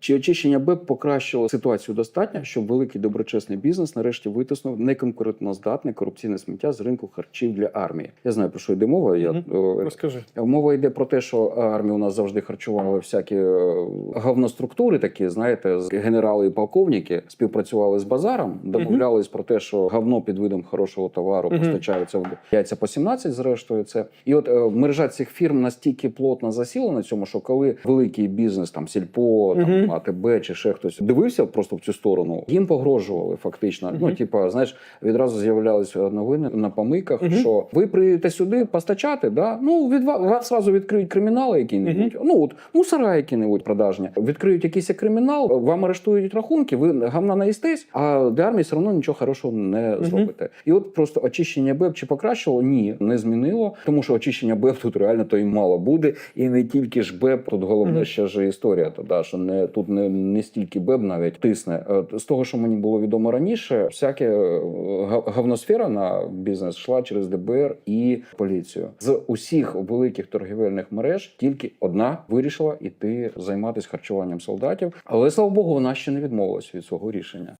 Чи очищення БЕП покращило ситуацію достатньо, щоб великий доброчесний бізнес нарешті витиснув неконкурентноздатне корупційне сміття з ринку харчів для армії? Я знаю про що йде мова. Я е, Розкажи. Мова йде про те, що армію у нас завжди харчували всякі е, говноструктури, такі знаєте, з- генерали і полковники співпрацювали з базаром, домовлялись про те, що говно під видом хорошого товару Мгм. постачаються в яйця по 17, зрештою, це і от е, мережа цих фірм настільки плотно засіла на цьому, що коли великий бізнес, там сільпо, там Мгм. АТБ чи ще хтось дивився просто в цю сторону, їм погрожували фактично. Ну, типа, знаєш, відразу з'являлися новини на помийках, що ви прийдете сюди постачати, да? ну від вас, зразу відкриють кримінали які-небудь. Ну от мусора які-небудь продажні. Відкриють якийсь кримінал, вам арештують рахунки, ви гамна наїстесь, а для армії все одно нічого хорошого не зробите. І от просто очищення БЕП чи покращило? Ні, не змінило, тому що очищення БЕП тут реально то й мало буде. І не тільки ж БЕП, тут головне ще ж історія. То да, що не тут не, не стільки беб навіть тисне. Е, З того, що мені було відомо раніше, всяке гавносфера говносфера на бізнес йшла через ДБР і поліцію. З усіх великих торгівельних мереж тільки одна вирішила іти займатися харчуванням солдатів. Але слава Богу, вона ще не відмовилась від свого рішення.